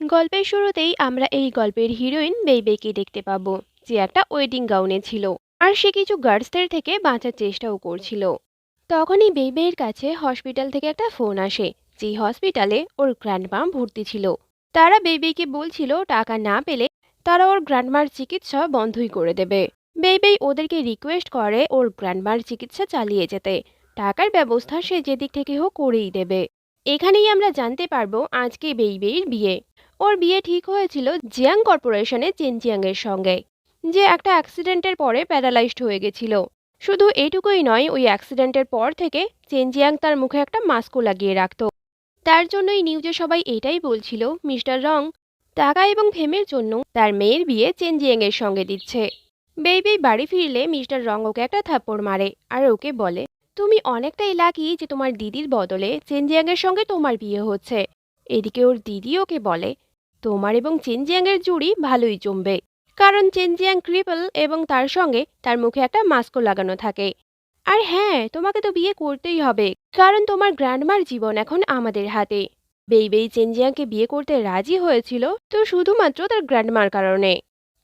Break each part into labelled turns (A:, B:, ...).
A: গল্পের শুরুতেই আমরা এই গল্পের হিরোইন বেইবেকে দেখতে পাবো, যে একটা ওয়েডিং গাউনে ছিল, আর সে কিছু গার্ডসদের থেকে বাঁচার চেষ্টাও করছিল। তখনই বেইবের কাছে হসপিটাল থেকে একটা ফোন আসে, যেই হসপিটালে ওর গ্র্যান্ডমা ভর্তি ছিল। তারা বেইবেকে বলছিল, টাকা না পেলে তারা ওর গ্র্যান্ডমার চিকিৎসা বন্ধই করে দেবে। বেইবেই ওদেরকে রিকোয়েস্ট করে ওর গ্র্যান্ডমার চিকিৎসা চালিয়ে যেতে। টাকার ব্যবস্থা সে যেদিক থেকে হোক করেই দেবে। এখানেই আমরা জানতে পারব আজকে বেইবেইর বিয়ে। ওর বিয়ে ঠিক হয়েছিল জিয়াং কর্পোরেশনে চেনজিয়াং এর সঙ্গে, যে একটা অ্যাক্সিডেন্টের পরে প্যারালাইজড হয়ে গেছিল। শুধু এটুকুই নয়, ওই অ্যাক্সিডেন্টের পর থেকে চেনজিয়াং তার মুখে একটা মাস্কও লাগিয়ে রাখত। তার জন্যই নিউজে সবাই এটাই বলছিল, মিস্টার রং, টাকা এবং ফেমের জন্য তার মেয়ের বিয়ে চেনজিয়াং এর সঙ্গে দিচ্ছে। বেবি বাড়ি ফিরলে মিস্টার রং ওকে একটা থাপ্পড় মারে আর ওকে বলে, তুমি অনেকটাই লাকি যে তোমার দিদির বদলে চেনজিয়াং এর সঙ্গে তোমার বিয়ে হচ্ছে। এদিকে ওর দিদি ওকে বলে তোমার এবং চেনজিয়াংয়ের জুড়ি ভালোই জমবে। কারণ চেনজিয়াং ক্রিপল এবং তার সঙ্গে তার মুখে একটা মাস্কও লাগানো থাকে। আর হ্যাঁ তোমাকে তো বিয়ে করতেই হবে, কারণ তোমার গ্র্যান্ডমার জীবন এখন আমাদের হাতে। বেইবেই চেনজিয়াংকে বিয়ে করতে রাজি হয়েছিল তো শুধুমাত্র তার গ্র্যান্ডমার কারণে।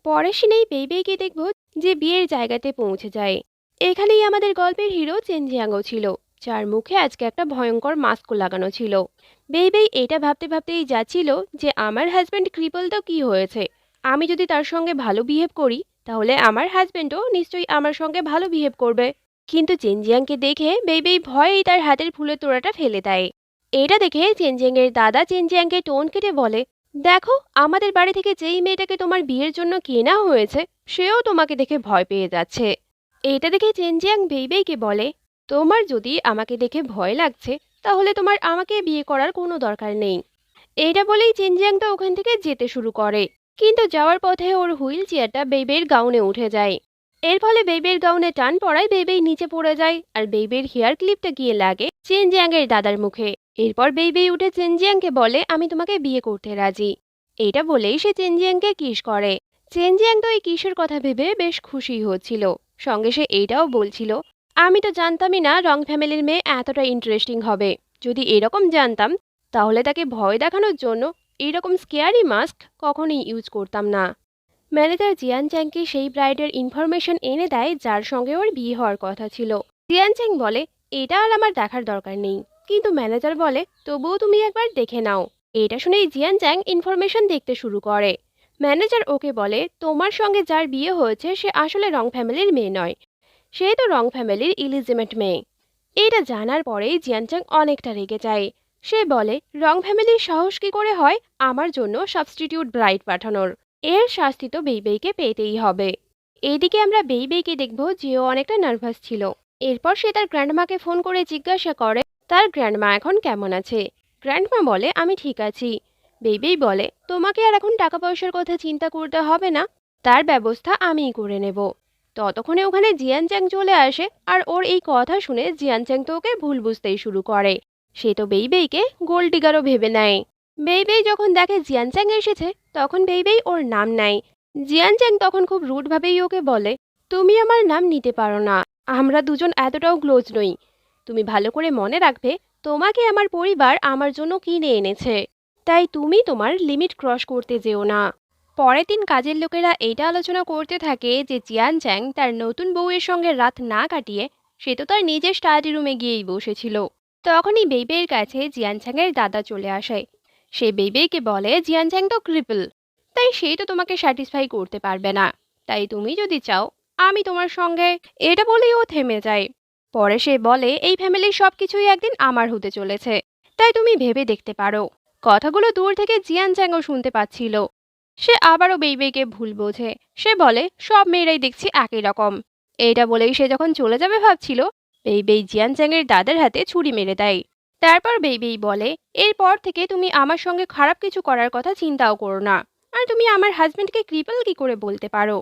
A: পরে সিনেই বেইবেইকে দেখব যে বিয়ের জায়গাতে পৌঁছে যায়। এখানেই আমাদের গল্পের হিরো চেনজিয়াংও ছিল। যার মুখে আজকে একটা ভয়ঙ্কর মাস্ক লাগানো ছিল। বেইবেই এটা ভাবতে ভাবতেই যাচ্ছিল যে, আমার হাজব্যান্ড ক্রিপল তো কি হয়েছে? আমি যদি তার সঙ্গে ভালো বিহেভ করি, তাহলে আমার হাজব্যান্ডও নিশ্চয়ই আমার সঙ্গে ভালো বিহেভ করবে। কিন্তু চেনজিয়াংকে দেখে বেইবেই ভয়েই তার হাতের ফুলের তোড়াটা ফেলে দেয়। এটা দেখে চেনজিয়াংয়ের দাদা চেনজিয়াংকে টোন কেটে বলে, দেখো, আমাদের বাড়ি থেকে যেই মেয়েটাকে তোমার বিয়ের জন্য কেনা হয়েছে, সেও তোমাকে দেখে ভয় পেয়ে যাচ্ছে। এটা দেখে চেনজিয়াং বেইবেইকে বলে তোমার যদি আমাকে দেখে ভয় লাগছে, তাহলে তোমার আমাকে বিয়ে করার কোনো দরকার নেই। এইটা বলেই চেনজিয়াংটা ওখান থেকে যেতে শুরু করে। কিন্তু যাওয়ার পথে ওর হুইল চেয়ারটা বেবের গাউনে উঠে যায়। এর ফলে বেবের গাউনে টান পড়ায় বেবেই নিচে পড়ে যায় আর বেবের হেয়ার ক্লিপটা গিয়ে লাগে চেনজিয়াংয়ের দাদার মুখে। এরপর বেবেই উঠে চেনজিয়াংকে বলে, আমি তোমাকে বিয়ে করতে রাজি। এটা বলেই সে চেনজিয়াংকে কিস করে। চেনজিয়াং তো এই কিসের কথা ভেবে বেশ খুশি হচ্ছিল। সঙ্গে সে এইটাও বলছিল আমি তো জানতামই না রং ফ্যামিলির মেয়ে এতটা ইন্টারেস্টিং হবে। যদি এরকম জানতাম, তাহলে তাকে ভয় দেখানোর জন্য এইরকম স্কেয়ারি মাস্ক কখনোই ইউজ করতাম না। ম্যানেজার জিয়ান চ্যাংকে সেই ব্রাইডের ইনফরমেশন এনে দেয় যার সঙ্গে ওর বিয়ে হওয়ার কথা ছিল। জিয়ান চ্যাং বলে, এটা আর আমার দেখার দরকার নেই। কিন্তু ম্যানেজার বলে, তবুও তুমি একবার দেখে নাও। এটা শুনেই জিয়ান চ্যাং ইনফরমেশন দেখতে শুরু করে। ম্যানেজার ওকে বলে, তোমার সঙ্গে যার বিয়ে হয়েছে, সে আসলে রং ফ্যামিলির মেয়ে নয়। সে তো রং ফ্যামিলির ইলিজিমেট মেয়ে। এটা জানার পরেই জিয়ানচাং অনেকটা রেগে যায়। সে বলে, রং ফ্যামিলির সাহস কি করে হয়? আমার জন্য সাবস্টিটিউট ব্রাইড পাঠানোর। এর শাস্তি তো বেইবেইকে পেতেই হবে। এইদিকে আমরা বেইবেইকে দেখব যে ও অনেকটা নার্ভাস ছিল। এরপর সে তার গ্র্যান্ডমাকে ফোন করে জিজ্ঞাসা করে, তার গ্র্যান্ডমা এখন কেমন আছে? গ্র্যান্ডমা বলে, আমি ঠিক আছি। বেইবেই বলে, তোমাকে আর এখন টাকা পয়সার কথা চিন্তা করতে হবে না। তার ব্যবস্থা আমিই করে নেব। ততক্ষণে ওখানে জিয়ান চ্যাং চলে আসে আর ওর এই কথা শুনে জিয়ান চ্যাং তো ওকে ভুল বুঝতেই শুরু করে। সে তো বেইবেইকে গোল ডিগারও ভেবে নেয়। বেইবেই যখন দেখে জিয়ান চ্যাং এসেছে, তখন বেইবেই ওর নাম নেয়। জিয়ান চ্যাং তখন খুব রুডভাবেই ওকে বলে, তুমি আমার নাম নিতে পারো না, আমরা দুজন এতটাও ক্লোজ নই। তুমি ভালো করে মনে রাখবে, তোমাকে আমার পরিবার আমার জন্য কিনে এনেছে। তাই তুমি তোমার লিমিট ক্রস করতে যেও না। পরের দিন কাজের লোকেরা এইটা আলোচনা করতে থাকে যে জিয়ান চ্যাং তার নতুন বউয়ের সঙ্গে রাত না কাটিয়ে, সে তো তার নিজের স্টাডি রুমে গিয়েই বসেছিল। তখনই বেইবের কাছে জিয়ান চ্যাংয়ের দাদা চলে আসে। সে বেইবেকে বলে, জিয়ান চ্যাং তো ক্রিপল, তাই সে তো তোমাকে স্যাটিসফাই করতে পারবে না। তাই তুমি যদি চাও, আমি তোমার সঙ্গে এটা বলেই ও থেমে যায়। পরে সে বলে, এই ফ্যামিলির সব কিছুই একদিন আমার হতে চলেছে, তাই তুমি ভেবে দেখতে পারো। কথাগুলো দূর থেকে জিয়ান চ্যাংও শুনতে পাচ্ছিল। সে আবারও বেইবেইকে ভুল বোঝে। সে বলে, সব মেয়েরাই দেখছি একই রকম। এইটা বলেই সে যখন চলে যাবে ভাবছিল, বেইবেই জিয়ান চ্যাংয়ের দাদার হাতে ছুরি মেরে দেয়। তারপর বেইবেই বলে, এরপর থেকে তুমি আমার সঙ্গে খারাপ কিছু করার কথা চিন্তাও করো না। আর তুমি আমার হাজব্যান্ডকে ক্রিপল কি করে বলতে পারো?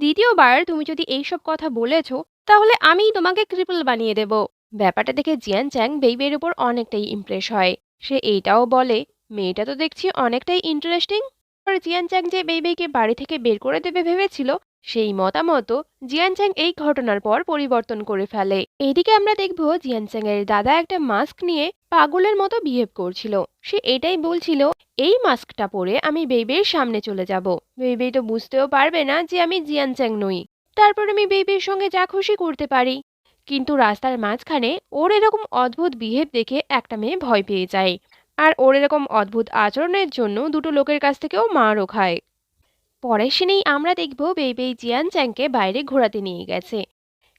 A: দ্বিতীয়বার তুমি যদি এইসব কথা বলেছ, তাহলে আমিই তোমাকে ক্রিপল বানিয়ে দেব। ব্যাপারটা দেখে জিয়ান চ্যাং বেইবের উপর অনেকটাই ইমপ্রেস হয়। সে এইটাও বলে, মেয়েটা তো দেখছি অনেকটাই ইন্টারেস্টিং জিয়ান চ্যাং যে বেইবেইকে বাড়ি থেকে বের করে দেবে ভেবেছিল, সেই মতামত জিয়ানচ্যাং এই ঘটনার পর পরিবর্তন করে ফেলে। এদিকে আমরা দেখব জিয়ানচ্যাং এর দাদা একটা মাস্ক নিয়ে পাগলের মতো বিহেভ করছিল। সে এটাই বলছিল, এই মাস্কটা পরে আমি বেবির সামনে চলে যাব। বেবি তো বুঝতেও পারবে না যে আমি জিয়ানচ্যাং নই। তারপর আমি বেবির সঙ্গে যা খুশি করতে পারি। কিন্তু রাস্তার মাঝখানে ওর এরকম অদ্ভুত বিহেভ দেখে একটা মেয়ে ভয় পেয়ে যায়। আর ওর এরকম অদ্ভুত আচরণের জন্য দুটো লোকের কাছ থেকেও মারও খায়। পরের সিনেই আমরা দেখব বেইবেই জিয়ান চ্যাংকে বাইরে ঘোরাতে নিয়ে গেছে।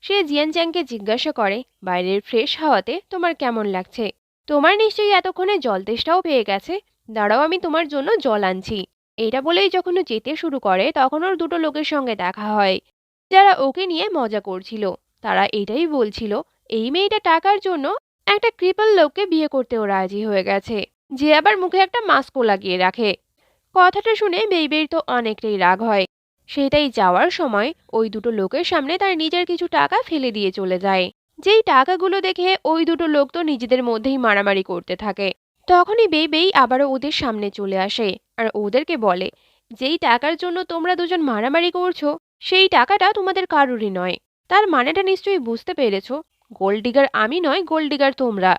A: সে জিয়ান চ্যাংকে জিজ্ঞাসা করে, বাইরের ফ্রেশ হাওয়াতে তোমার কেমন লাগছে? তোমার নিশ্চয়ই এতক্ষণে জল তেষ্টাও পেয়ে গেছে। দাঁড়াও, আমি তোমার জন্য জল আনছি। এটা বলেই যখন যেতে শুরু করে, তখন ওর দুটো লোকের সঙ্গে দেখা হয়, যারা ওকে নিয়ে মজা করছিল। তারা এটাই বলছিল, এই মেয়েটা টাকার জন্য একটা কৃপল লোককে বিয়ে করতেও রাজি হয়ে গেছে, যে আবার মুখে একটা মাস্কও লাগিয়ে রাখে। কথাটা শুনে বেইবের তো অনেকটাই রাগ হয়। সেটাই যাওয়ার সময় ওই দুটো লোকের সামনে তার নিজের কিছু টাকা ফেলে দিয়ে চলে যায়। যেই টাকাগুলো দেখে ওই দুটো লোক তো নিজেদের মধ্যেই মারামারি করতে থাকে। তখনই বেইবেই আবারও ওদের সামনে চলে আসে আর ওদেরকে বলে, যেই টাকার জন্য তোমরা দুজন মারামারি করছ, সেই টাকাটা তোমাদের কারোরই নয়। তার মানেটা নিশ্চয়ই বুঝতে পেরেছ গোল্ড ডিগার আমি নয় গোল্ড ডিগার তোমরা।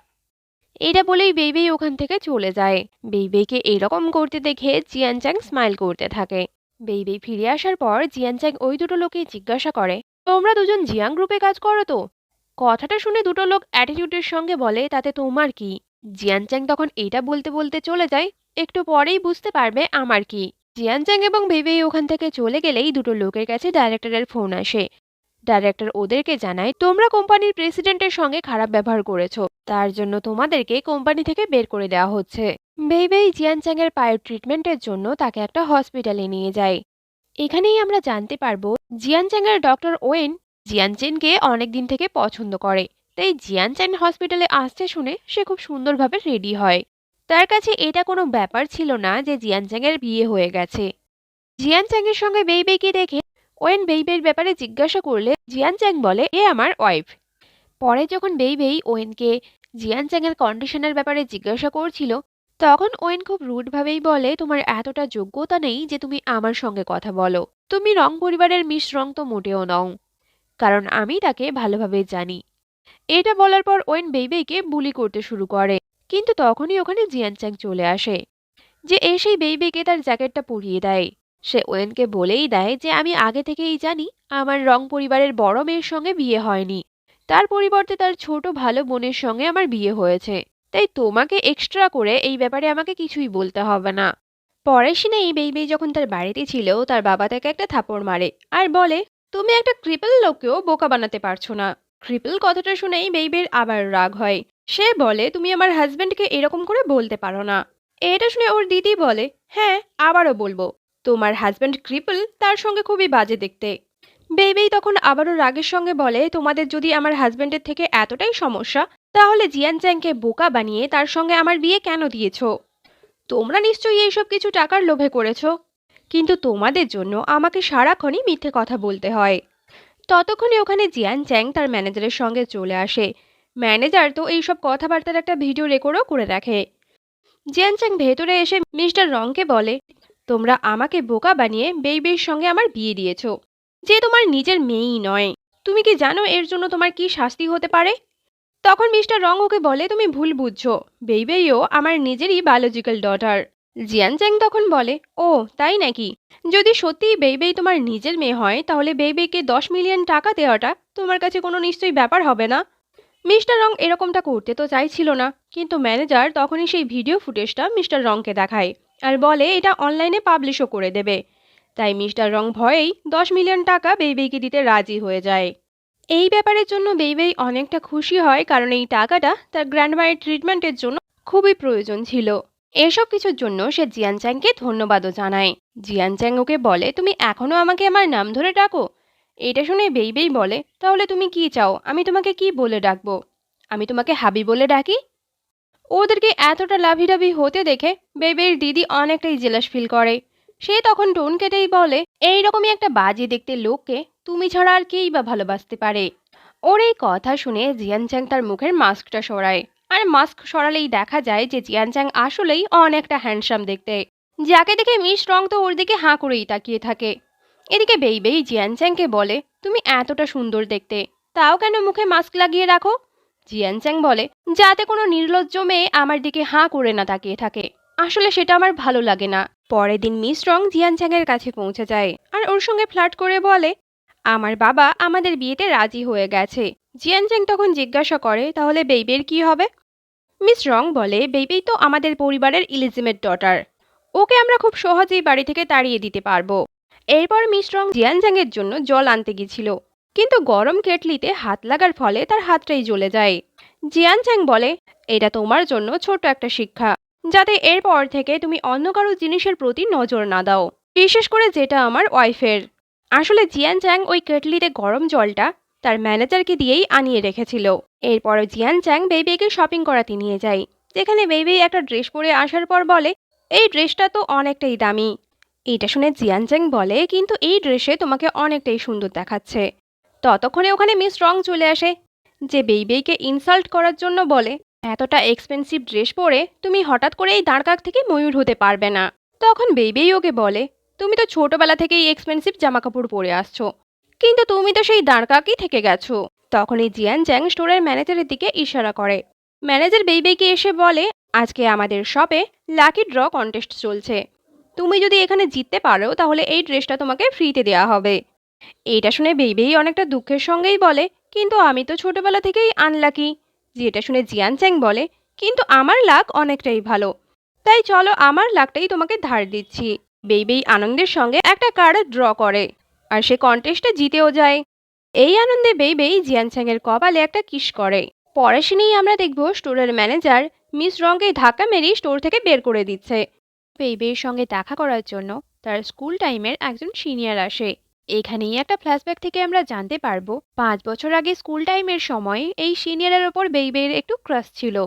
A: এটা বলেই বেইবেই ওখান থেকে চলে যায়। বেইবেইকে এরকম করতে দেখে জিয়ানচ্যাং স্মাইল করতে থাকে। বেইবেই ফিরে আসার পর জিয়ানচ্যাং ওই দুটো লোককে জিজ্ঞাসা করে, তোমরা দুজন জিয়াং গ্রুপে কাজ করো তো? কথাটা শুনে দুটো লোক অ্যাটিটিউডের সঙ্গে বলে, তাতে তোমার কি? জিয়ানচ্যাং তখন এটা বলতে বলতে চলে যায়, একটু পরেই বুঝতে পারবে আমার কি? জিয়ানচ্যাং এবং বেইবেই ওখান থেকে চলে গেলেই দুটো লোকের কাছে ডাইরেক্টরের ফোন আসে। ডাইরেক্টর ওদেরকে জানায় তোমরা কোম্পানির প্রেসিডেন্টের সঙ্গে খারাপ ব্যবহার করেছ। তার জন্য তোমাদেরকে কোম্পানি থেকে বের করে দেওয়া হচ্ছে। বেইবেই জিয়ানচ্যাং এর পায়ের ট্রিটমেন্টের জন্য তাকে একটা হসপিটালে নিয়ে যায়। এখানেই আমরা জানতে পারব জিয়ানচ্যাং এর ডক্টর ওয়েন জিয়ানচেনকে অনেক দিন থেকে পছন্দ করে। তাই জিয়ানচ্যান হসপিটালে আসতে শুনে সে খুব সুন্দরভাবে রেডি হয়। তার কাছে এটা কোনো ব্যাপার ছিল না যে জিয়ানচ্যাং এর বিয়ে হয়ে গেছে। জিয়ানচ্যাং এর সঙ্গে বেইবেইকে দেখে ওয়েন বেইবের ব্যাপারে জিজ্ঞাসা করলে জিয়ান চ্যাং বলে, এ আমার ওয়াইফ। পরে যখন বেইবেই ওয়েনকে জিয়ান চ্যাংয়ের কন্ডিশনের ব্যাপারে জিজ্ঞাসা করছিল, তখন ওয়েন খুব রুডভাবেই বলে, তোমার এতটা যোগ্যতা নেই যে তুমি আমার সঙ্গে কথা বলো। তুমি রং পরিবারের মিস রং তো মোটেও নও, কারণ আমি তাকে ভালোভাবে জানি। এটা বলার পর ওয়েন বেইবেইকে বুলি করতে শুরু করে। কিন্তু তখনই ওখানে জিয়ান চ্যাং চলে আসে, যে এসেই বেইবেইকে তার জ্যাকেটটা পরিয়ে দেয়। সে ওয়েনকে বলেই দেয় যে আমি আগে থেকেই জানি আমার রং পরিবারের বড় মেয়ের সঙ্গে বিয়ে হয়নি। তার পরিবর্তে তার ছোট ভালো বোনের সঙ্গে আমার বিয়ে হয়েছে। তাই তোমাকে এক্সট্রা করে এই ব্যাপারে আমাকে কিছুই বলতে হবে না। পরের সিনে এই বেইবেই যখন তার বাড়িতে ছিল, তার বাবা তাকে একটা থাপড় মারে আর বলে, তুমি একটা ক্রিপল লোককেও বোকা বানাতে পারছ না। ক্রিপল কথাটা শুনেই বেইবের আবার রাগ হয়। সে বলে, তুমি আমার হাজব্যান্ডকে এরকম করে বলতে পারো না। এটা শুনে ওর দিদি বলে হ্যাঁ আবারও বলব। তোমার হাজব্যান্ড ক্রিপল তার সঙ্গে খুবই বাজে দেখতে। বেবেই তখন আবারও রাগের সঙ্গে বলে, তোমাদের যদি আমার হাজব্যান্ডের থেকে এতটাই সমস্যা, তাহলে জিয়ান চ্যাংকে বোকা বানিয়ে তার সঙ্গে আমার বিয়ে কেন দিয়েছ? তোমরা নিশ্চয়ই এইসব কিছু টাকার লোভে করেছ। কিন্তু তোমাদের জন্য আমাকে সারাক্ষণই মিথ্যে কথা বলতে হয়। ততক্ষণে ওখানে জিয়ান চ্যাং তার ম্যানেজারের সঙ্গে চলে আসে। ম্যানেজার তো এইসব কথাবার্তার একটা ভিডিও রেকর্ডও করে রাখে। জিয়ান চ্যাং ভেতরে এসে মিস্টার রংকে বলে তোমরা আমাকে বোকা বানিয়ে বেইবের সঙ্গে আমার বিয়ে দিয়েছ। যে তোমার নিজের মেয়েই নয়। তুমি কি জানো এর জন্য তোমার কি শাস্তি হতে পারে? তখন মিস্টার রং ওকে বলে, তুমি ভুল বুঝছ। বেইবেইও আমার নিজেরই বায়োলজিক্যাল ডটার জিয়ান চ্যাং তখন বলে, ও, তাই নাকি? যদি সত্যিই বেইবেই তোমার নিজের মেয়ে হয়, তাহলে বেইবেইকে দশ মিলিয়ন টাকা দেওয়াটা তোমার কাছে কোনো নিশ্চয়ই ব্যাপার হবে না? মিস্টার রং এরকমটা করতে তো চাইছিল না, কিন্তু ম্যানেজার তখনই সেই ভিডিও ফুটেজটা মিস্টার রংকে দেখায়। আর বলে, এটা অনলাইনে পাবলিশও করে দেবে। তাই মিস্টার রং ভয়েই দশ মিলিয়ন টাকা বেইবেইকে দিতে রাজি হয়ে যায়। এই ব্যাপারের জন্য বেইবেই অনেকটা খুশি হয় কারণ এই টাকাটা তার গ্র্যান্ডমায়ের ট্রিটমেন্টের জন্য খুবই প্রয়োজন ছিল। এসব কিছুর জন্য সে জিয়ান চ্যাংকে ধন্যবাদও জানায়। জিয়ান চ্যাং ওকে বলে, তুমি এখনও আমাকে আমার নাম ধরে ডাকো? এটা শুনে বেইবেই বলে, তাহলে তুমি কি চাও? আমি তোমাকে কি বলে ডাকবো? আমি তোমাকে হাবি বলে ডাকি? ওদেরকে এতটা লাভিডাভি হতে দেখে বেবের দিদি অনেকটাই জেলাস ফিল করে। সে তখন টোন কেটেই বলে এইরকমই একটা বাজে দেখতে লোককে, তুমি ছাড়া আর কেই বা ভালোবাসতে পারে? ওর এই কথা শুনে জিয়ান চ্যাং তার মুখের মাস্কটা সরায়। আর মাস্ক সরালেই দেখা যায় যে জিয়ান চ্যাং আসলেই অনেকটা হ্যান্ডসাম দেখতে। যাকে দেখে মিস রং তো ওর দিকে হাঁ করেই তাকিয়ে থাকে। এদিকে বেইবেই জিয়ান চ্যাংকে বলে, তুমি এতটা সুন্দর দেখতে, তাও কেন মুখে মাস্ক লাগিয়ে রাখো? জিয়ান চ্যাং বলে, যাতে কোনো নির্লজ্জ মেয়ে আমার দিকে হাঁ করে না তাকিয়ে থাকে। আসলে সেটা আমার ভালো লাগে না। পরের দিন মিস রং জিয়ান চ্যাংয়ের কাছে পৌঁছে যায় আর ওর সঙ্গে ফ্লার্ট করে বলে, আমার বাবা আমাদের বিয়েতে রাজি হয়ে গেছে। জিয়ান চ্যাং তখন জিজ্ঞাসা করে, তাহলে বেইবের কি হবে? মিস রং বলে বেইবেই তো আমাদের পরিবারের ইলিজিমেট ডটার। ওকে আমরা খুব সহজেই বাড়ি থেকে তাড়িয়ে দিতে পারব। এরপর মিস রং জিয়ান চ্যাংয়ের জন্য জল আনতে গেছিল কিন্তু গরম কেটলিতে হাত লাগার ফলে তার হাতটাই জ্বলে যায়। জিয়ান চ্যাং বলে, এটা তোমার জন্য ছোট একটা শিক্ষা, যাতে এরপর থেকে তুমি অন্য কারও জিনিসের প্রতি নজর না দাও, বিশেষ করে যেটা আমার ওয়াইফের। আসলে জিয়ান চ্যাং ওই কেটলিতে গরম জলটা তার ম্যানেজারকে দিয়েই আনিয়ে রেখেছিল। এরপর জিয়ান চ্যাং বেইবেকে শপিং করাতে নিয়ে যায়, যেখানে বেইবে একটা ড্রেস পরে আসার পর বলে, এই ড্রেসটা তো অনেকটাই দামি। এটা শুনে জিয়ান চ্যাং বলে, কিন্তু এই ড্রেসে তোমাকে অনেকটাই সুন্দর দেখাচ্ছে। ততক্ষণে ওখানে মিস রং চলে আসে। যে বেইবেইকে ইনসাল্ট করার জন্য বলে, এতটা এক্সপেন্সিভ ড্রেস পরে তুমি হঠাৎ করে এই দাঁড়কাক থেকে ময়ূর হতে পারবে না। তখন বেইবেই ওকে বলে, তুমি তো ছোটবেলা থেকেই এক্সপেন্সিভ জামাকাপড় পরে আসছো, কিন্তু তুমি তো সেই দাঁড়কাকই থেকে গেছো। তখনই জিয়ান জ্যাং স্টোরের ম্যানেজারের দিকে ইশারা করে। ম্যানেজার বেইবেইকে এসে বলে, আজকে আমাদের শপে লাকি ড্র কন্টেস্ট চলছে। তুমি যদি এখানে জিততে পারো, তাহলে এই ড্রেসটা তোমাকে ফ্রিতে দেওয়া হবে। এটা শুনে বেইবেই অনেকটা দুঃখের সঙ্গেই বলে, কিন্তু আমি তো ছোটবেলা থেকেই আনলাকি যেটা শুনে জিয়ান চ্যাং বলে, কিন্তু আমার লাক অনেকটাই ভালো। তাই চলো আমার লাকটাই তোমাকে ধার দিচ্ছি। বেইবেই আনন্দের সঙ্গে একটা কার্ড ড্র করে, আর সে কন্টেস্টে জিতেও যায়। এই আনন্দে বেইবেই জিয়ান চ্যাংয়ের কপালে একটা কিস করে। পরে শুনেই আমরা দেখব স্টোরের ম্যানেজার মিস রংকে ধাক্কা মেরে স্টোর থেকে বের করে দিচ্ছে। বেইবের সঙ্গে দেখা করার জন্য তার স্কুল টাইমের একজন সিনিয়র আসে। এখানেই একটা ফ্ল্যাশব্যাক থেকে আমরা জানতে পারব, পাঁচ বছর আগে স্কুল টাইমের সময় এই সিনিয়রের ওপর বেইবের একটু ক্রাশ ছিল।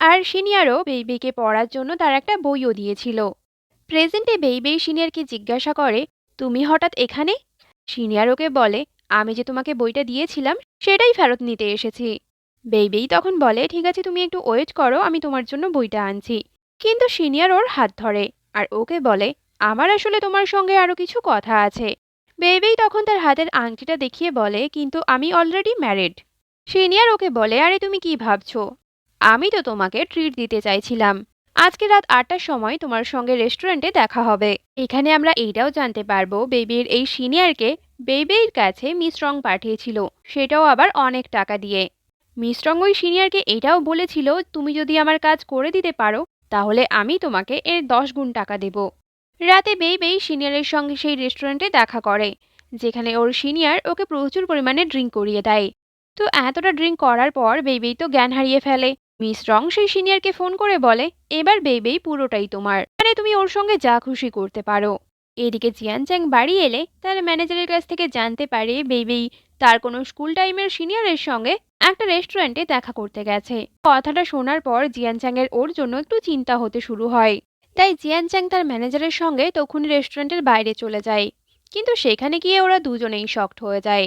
A: আর সিনিয়রও বেইবেকে পড়ার জন্য তার একটা বইও দিয়েছিল। প্রেজেন্টে বেইবেই সিনিয়রকে জিজ্ঞাসা করে, তুমি হঠাৎ এখানে? সিনিয়র ওকে বলে, আমি যে তোমাকে বইটা দিয়েছিলাম, সেটাই ফেরত নিতে এসেছি। বেইবেই তখন বলে, ঠিক আছে, তুমি একটু ওয়েট করো, আমি তোমার জন্য বইটা আনছি। কিন্তু সিনিয়র ওর হাত ধরে, আর ওকে বলে, আমার আসলে তোমার সঙ্গে আরও কিছু কথা আছে। বেইবেই তখন তার হাতের আংটিটা দেখিয়ে বলে, কিন্তু আমি অলরেডি ম্যারিড সিনিয়র ওকে বলে, আরে, তুমি কি ভাবছ? আমি তো তোমাকে ট্রিট দিতে চাইছিলাম। আজকে রাত আটটার সময় তোমার সঙ্গে রেস্টুরেন্টে দেখা হবে। এখানে আমরা এইটাও জানতে পারব, বেবির এই সিনিয়রকে বেবির কাছে মিশ্রং পাঠিয়েছিল, সেটাও আবার অনেক টাকা দিয়ে। মিশ্রং ওই সিনিয়রকে এটাও বলেছিল, তুমি যদি আমার কাজ করে দিতে পারো, তাহলে আমি তোমাকে এর দশ গুণ টাকা দেব। রাতে বেই বেই সিনিয়রের সঙ্গে সেই রেস্টুরেন্টে দেখা করে, যেখানে ওর সিনিয়র ওকে প্রচুর পরিমাণে ড্রিঙ্ক করিয়ে দেয়। তো এতটা ড্রিঙ্ক করার পর বেইবেই তো জ্ঞান হারিয়ে ফেলে। মিস রং সেই সিনিয়রকে ফোন করে বলে, এবার বেইবেই পুরোটাই তোমার। মানে তুমি ওর সঙ্গে যা খুশি করতে পারো। এদিকে জিয়ান চ্যাং বাড়ি এলে তার ম্যানেজারের কাছ থেকে জানতে পারে বেইবেই তার কোনো স্কুল টাইমের সিনিয়রের সঙ্গে একটা রেস্টুরেন্টে দেখা করতে গেছে। কথাটা শোনার পর জিয়ান চ্যাংয়ের ওর জন্য একটু চিন্তা হতে শুরু হয়। তাই জিয়ান চ্যাং তার ম্যানেজারের সঙ্গে তখনই রেস্টুরেন্টের বাইরে চলে যায়। কিন্তু সেখানে গিয়ে ওরা দুজনেই শক্ট হয়ে যায়।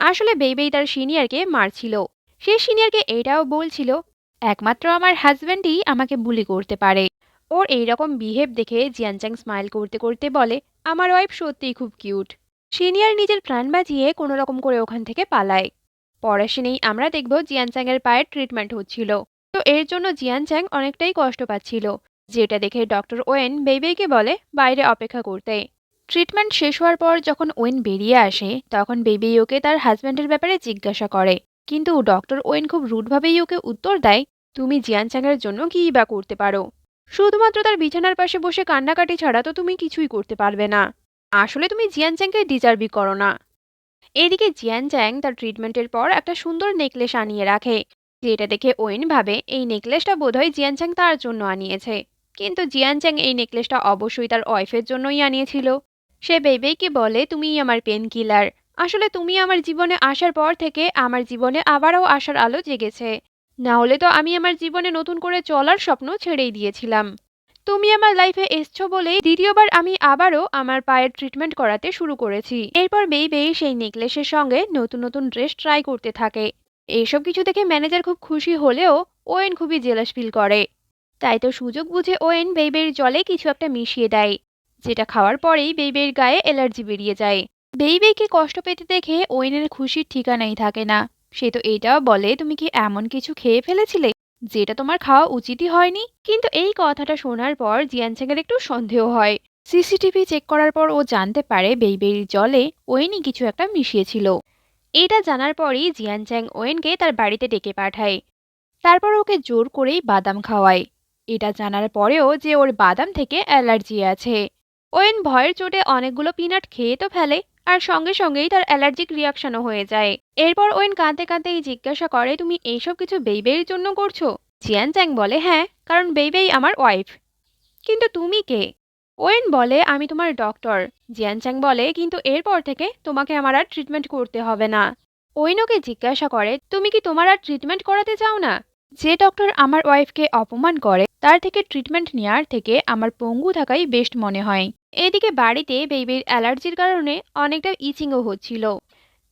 A: আসলে বেইবেই তার সিনিয়রকে মারছিল। সে সিনিয়রকে এটাও বলছিল, একমাত্র আমার হাজব্যান্ডই আমাকে বুলি করতে পারে। ওর এইরকম বিহেভ দেখে জিয়ানচাং স্মাইল করতে করতে বলে, আমার ওয়াইফ সত্যিই খুব কিউট। সিনিয়র নিজের প্রাণ বাঁচিয়ে কোনো রকম করে ওখান থেকে পালায়। পড়াশোনেই আমরা দেখব জিয়ানচাংয়ের পায়ের ট্রিটমেন্ট হচ্ছিল। তো এর জন্য জিয়ানচাং অনেকটাই কষ্ট পাচ্ছিল। যেটা দেখে ডক্টর ওয়েন বেইবেইকে বলে বাইরে অপেক্ষা করতে ট্রিটমেন্ট শেষ হওয়ার পর যখন ওয়েন বেরিয়ে আসে, তখন বেবি ওকে তার হাজব্যান্ডের ব্যাপারে জিজ্ঞাসা করে। কিন্তু ডক্টর ওয়েন খুব রুডভাবেই ওকে উত্তর দেয়, তুমি জিয়ান চ্যাংয়ের জন্য কী বা করতে পারো? শুধুমাত্র তার বিছানার পাশে বসে কান্নাকাটি ছাড়া তো তুমি কিছুই করতে পারবে না। আসলে তুমি জিয়ান চ্যাংকে ডিজার্ভই করো না। এদিকে জিয়ান চ্যাং তার ট্রিটমেন্টের পর একটা সুন্দর নেকলেস আনিয়ে রাখে, যেটা দেখে ওয়েন ভাবে এই নেকলেসটা বোধহয় জিয়ান চ্যাং তার জন্য আনিয়েছে। কিন্তু জিয়ান চ্যাং এই নেকলেসটা অবশ্যই তার ওয়াইফের জন্যই আনিয়েছিল। সে বেবেইকে বলে, তুমিই আমার পেন কিলার আসলে তুমি আমার জীবনে আসার পর থেকে আমার জীবনে আবারও আসার আলো জেগেছে। না হলে তো আমি আমার জীবনে নতুন করে চলার স্বপ্ন ছেড়েই দিয়েছিলাম। তুমি আমার লাইফে এসছো বলেই দ্বিতীয়বার আমি আবারও আমার পায়ের ট্রিটমেন্ট করাতে শুরু করেছি। এরপর বেই সেই নেকলেসের সঙ্গে নতুন নতুন ড্রেস ট্রাই করতে থাকে। এইসব কিছু দেখে ম্যানেজার খুব খুশি হলেও ওয়েন খুবই জেলাস ফিল করে। তাই তো সুযোগ বুঝে ওয়েন বেইবের জলে কিছু একটা মিশিয়ে দেয়, যেটা খাওয়ার পরেই বেইবের গায়ে অ্যালার্জি বেরিয়ে যায়। বেইবেকে কষ্ট পেতে দেখে ওয়েনের খুশির ঠিকানাই থাকে না। সে তো এটাও বলে, তুমি কি এমন কিছু খেয়ে ফেলেছিলে, যেটা তোমার খাওয়া উচিতই হয়নি? কিন্তু এই কথাটা শোনার পর জিয়ানচ্যাংয়ের একটু সন্দেহ হয়। সিসিটিভি চেক করার পর ও জানতে পারে বেইবের জলে ওয়েনই কিছু একটা মিশিয়েছিল। এটা জানার পরই জিয়ানচ্যাং ওয়েনকে তার বাড়িতে ডেকে পাঠায়। তারপর ওকে জোর করেই বাদাম খাওয়ায়। এটা জানার পরেও যে ওর বাদাম থেকে অ্যালার্জি আছে। ওয়েন ভয়ের চোটে অনেকগুলো পিনাট খেয়ে তো ফেলে, আর সঙ্গে সঙ্গেই তার অ্যালার্জিক রিয়াকশনও হয়ে যায়। এরপর ওয়েন কাঁদতে কাঁদতেই জিজ্ঞাসা করে, তুমি এইসব কিছু বেইবেইয়ের জন্য করছ? জিয়ান চ্যাং বলে হ্যাঁ কারণ বেইবেই আমার ওয়াইফ। কিন্তু তুমি কে? ওয়েন বলে, আমি তোমার ডক্টর। জিয়ান চ্যাং বলে, কিন্তু এরপর থেকে তোমাকে আমার আর ট্রিটমেন্ট করতে হবে না। ওয়েন ওকে জিজ্ঞাসা করে, তুমি কি তোমার আর ট্রিটমেন্ট করাতে চাও না? যে ডক্টর আমার ওয়াইফকে অপমান করে, তার থেকে ট্রিটমেন্ট নেওয়ার থেকে আমার পঙ্গু থাকাই বেস্ট মনে হয়। এদিকে বাড়িতে বেবির অ্যালার্জির কারণে অনেকটা ইচিংও হচ্ছিল।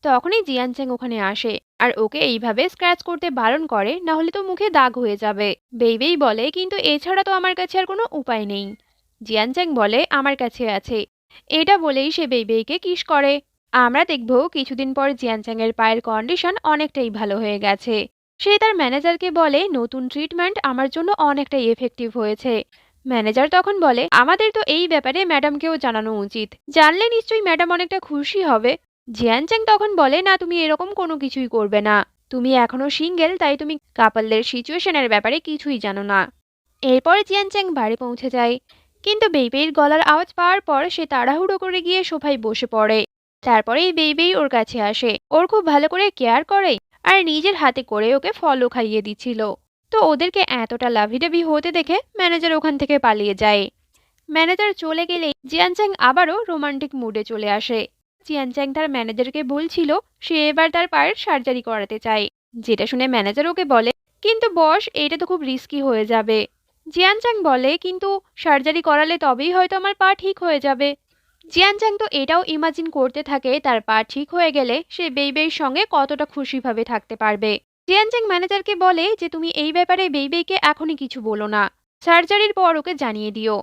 A: তখনই জিয়ান চ্যাং ওখানে আসে, আর ওকে এইভাবে স্ক্র্যাচ করতে বারণ করে, না হলে তো মুখে দাগ হয়ে যাবে। বেইবেই বলে, কিন্তু এছাড়া তো আমার কাছে আর কোনো উপায় নেই। জিয়ান চ্যাং বলে, আমার কাছে আছে। এটা বলেই সে বেইবেইকে কিস করে। আমরা দেখব, কিছুদিন পর জিয়ান চ্যাং এর পায়ের কন্ডিশন অনেকটাই ভালো হয়ে গেছে। সে তার ম্যানেজারকে বলে, নতুন ট্রিটমেন্ট আমার জন্য অনেকটাই এফেক্টিভ হয়েছে। ম্যানেজার তখন বলে, আমাদের তো এই ব্যাপারে ম্যাডামকেও জানানো উচিত। জানলে নিশ্চয়ই ম্যাডাম অনেকটা খুশি হবে। জিয়ান চ্যাং তখন বলে, না, তুমি এরকম কোনো কিছুই করবে না। তুমি এখনও সিঙ্গেল তাই তুমি কাপলদের সিচুয়েশনের ব্যাপারে কিছুই জানো না। এরপর জিয়ান চ্যাং বাড়ি পৌঁছে যায়। কিন্তু বেইবেইর গলার আওয়াজ পাওয়ার পর সে তাড়াহুড়ো করে গিয়ে সোফায় বসে পড়ে। তারপরেই বেইবেই ওর কাছে আসে। ওর খুব ভালো করে কেয়ার করে। আর নিজের হাতে করে ওকে ফলও খাইয়ে দিচ্ছিল। তো ওদেরকে এতটা লাভিডাভি হতে দেখে ম্যানেজার ওখান থেকে পালিয়ে যায়। ম্যানেজার চলে গেলেই জিয়ানচ্যাং আবারও রোমান্টিক মুডে চলে আসে। জিয়ানচ্যাং তার ম্যানেজারকে বলছিল, সে এবার তার পায়ের সার্জারি করাতে চায়। যেটা শুনে ম্যানেজার ওকে বলে, কিন্তু বস, এটা তো খুব রিস্কি হয়ে যাবে। জিয়ানচ্যাং বলে, কিন্তু সার্জারি করালে তবেই হয়তো আমার পা ঠিক হয়ে যাবে। জিয়ানচ্যাং তো এটাও ইমাজিন করতে থাকে, তার পা ঠিক হয়ে গেলে সে বেইবেইর সঙ্গে কতটা খুশিভাবে থাকতে পারবে। জিয়ানচ্যাং ম্যানেজারকে বলে যে, তুমি এই ব্যাপারে বেইবেইকে এখনই কিছু বলো না। সার্জারির পর ওকে জানিয়ে দিও।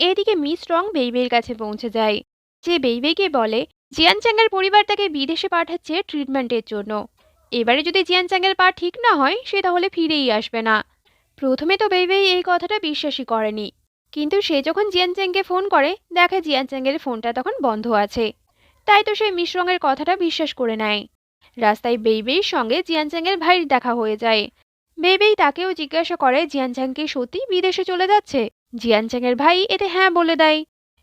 A: এদিকে মিস রং বেইবেইর কাছে পৌঁছে যায়। যে বেইবেইকে বলে জিয়ানচ্যাংয়ের পরিবার তাকে বিদেশে পাঠাচ্ছে ট্রিটমেন্টের জন্য। এবারে যদি জিয়ানচ্যাংয়ের পা ঠিক না হয়, সে তাহলে ফিরেই আসবে না। প্রথমে তো বেইবেই এই কথাটা বিশ্বাসই করেনি। কিন্তু সে যখন জিয়ানচ্যাংকে ফোন করে, দেখে জিয়ানচ্যাংয়ের ফোনটা তখন বন্ধ আছে। তাই তো সে মিশ্রঙের কথাটা বিশ্বাস করে নেয়। রাস্তায় বেইবেইর সঙ্গে জিয়ানচ্যাংয়ের ভাইয়ের দেখা হয়ে যায়। বেইবেই তাকেও জিজ্ঞাসা করে জিয়ানচ্যাং কি সত্যি বিদেশে চলে যাচ্ছে? জিয়ানচ্যাংয়ের ভাই এতে হ্যাঁ বলে দেয়।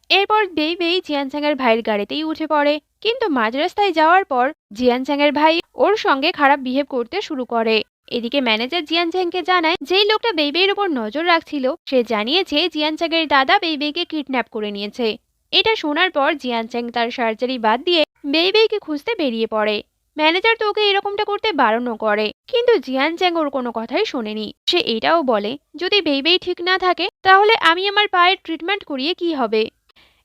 A: এরপর বেইবেই জিয়ানচ্যাংয়ের ভাইয়ের গাড়িতেই উঠে পড়ে। কিন্তু মাঝ রাস্তায় যাওয়ার পর জিয়ানচ্যাংয়ের ভাই ওর সঙ্গে খারাপ বিহেভ করতে শুরু করে। এদিকে ম্যানেজার জিয়ানচ্যাংকে জানায়, যেই লোকটা বেইবেইয়ের উপর নজর রাখছিল, সে জানিয়েছে জিয়ানচ্যাংয়ের দাদা বেইবেইকে কিডন্যাপ করে নিয়েছে। এটা শোনার পর জিয়ান চ্যাং তার সার্জারি বাদ দিয়ে বেইবেইকে খুঁজতে বেরিয়ে পড়ে। ম্যানেজার তো ওকে এরকমটা করতে বারণও করে, কিন্তু জিয়ান চ্যাং ওর কোনো কথাই শোনেনি। সে এটাও বলে, যদি বেইবেই ঠিক না থাকে, তাহলে আমি আমার পায়ের ট্রিটমেন্ট করিয়ে কি হবে?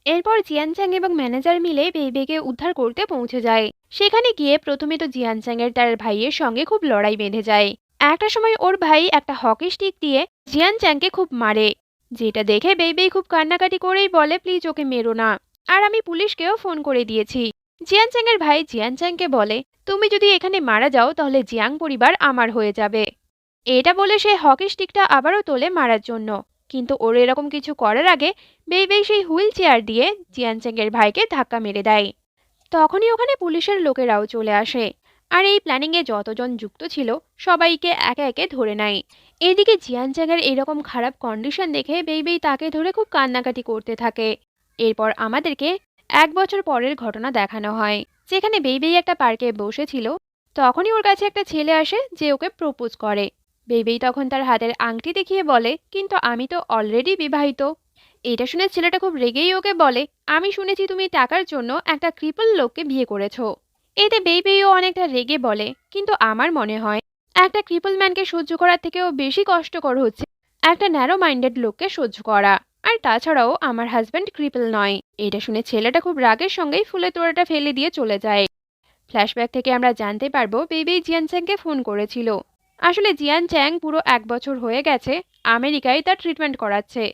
A: এরপর জিয়ান চ্যাং এবং ম্যানেজার মিলে বেইবেকে উদ্ধার করতে পৌঁছে যায়। সেখানে গিয়ে প্রথমে তো জিয়ান চ্যাংয়ের তার ভাইয়ের সঙ্গে খুব লড়াই বেঁধে যায়। একটা সময় ওর ভাই একটা হকি স্টিক দিয়ে জিয়ান চ্যাংকে খুব মারে। যেটা দেখে বেইবেই খুব কান্নাকাটি করেই বলে, প্লিজ ওকে মেরো না। আর আমি পুলিশকেও ফোন করে দিয়েছি। জিয়ান চ্যাংয়ের ভাই জিয়ান চ্যাংকে বলে, তুমি যদি এখানে মারা যাও তাহলে জিয়াং পরিবার আমার হয়ে যাবে। এটা বলে সে হকি স্টিকটা আবারও তোলে মারার জন্য। কিন্তু ওর এরকম কিছু করার আগে বেইবেই সেই হুইল চেয়ার দিয়ে জিয়ান চ্যাংয়ের ভাইকে ধাক্কা মেরে দেয়। তখনই ওখানে পুলিশের লোকেরাও চলে আসে। আর এই প্ল্যানিংয়ে যতজন যুক্ত ছিল, সবাইকে একে একে ধরে নেয়। এদিকে জিয়ান চ্যাংয়ের এরকম খারাপ কন্ডিশন দেখে বেইবেই তাকে ধরে খুব কান্নাকাটি করতে থাকে। এরপর আমাদেরকে এক বছর পরের ঘটনা দেখানো হয়। যেখানে বেইবেই একটা পার্কে বসেছিল তখনই ওর কাছে একটা ছেলে আসে যে ওকে প্রপোজ করে। বেইবেই তখন তার হাতের আংটি দেখিয়ে বলে, কিন্তু আমি তো অলরেডি বিবাহিত। এটা শুনে ছেলেটা খুব রেগেই ওকে বলে, আমি শুনেছি তুমি টাকার জন্য একটা ক্রিপল লোককে বিয়ে করেছ। এতে বেইবেইও অনেকটা রেগে বলে, কিন্তু আমার মনে হয় একটা ক্রিপল ম্যানকে সহ্য করার থেকেও বেশি কষ্টকর হচ্ছে একটা ন্যারো মাইন্ডেড লোককে সহ্য করা। আর তাছাড়াও আমার হাজব্যান্ড ক্রিপল নয়। এটা শুনে ছেলেটা খুব রাগের সঙ্গেই ফুলের তোড়াটা ফেলে দিয়ে চলে যায়। ফ্ল্যাশব্যাক থেকে আমরা জানতে পারব বেবি জিয়ান চ্যাংকে ফোন করেছিল। আসলে জিয়ান চ্যাং পুরো এক বছর হয়ে গেছে, আমেরিকায় তার ট্রিটমেন্ট করাচ্ছে।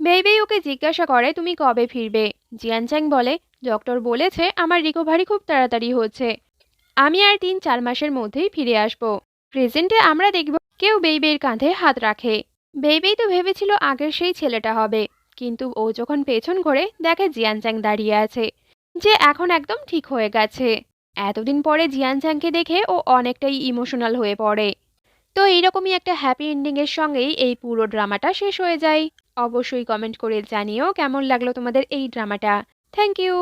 A: বেইবেই ওকে জিজ্ঞাসা করে, তুমি কবে ফিরবে? জিয়ানচ্যাং বলে, ডক্টর বলেছে আমার রিকভারি খুব তাড়াতাড়ি হচ্ছে। আমি আর তিন চার মাসের মধ্যেই ফিরে আসব। প্রেজেন্টে আমরা দেখব কেউ বেইবের কাঁধে হাত রাখে। বেইবেই তো ভেবেছিল আগের সেই ছেলেটা হবে। কিন্তু ও যখন পেছন ঘোরে, দেখে জিয়ানচ্যাং দাঁড়িয়ে আছে, যে এখন একদম ঠিক হয়ে গেছে। এতদিন পরে জিয়ানচ্যাংকে দেখে ও অনেকটাই ইমোশনাল হয়ে পড়ে। তো এইরকমই একটা হ্যাপি এন্ডিংয়ের সঙ্গেই এই পুরো ড্রামাটা শেষ হয়ে যায়। অবশ্যই কমেন্ট করে জানিও কেমন লাগল তোমাদের এই ড্রামাটা থ্যাংক ইউ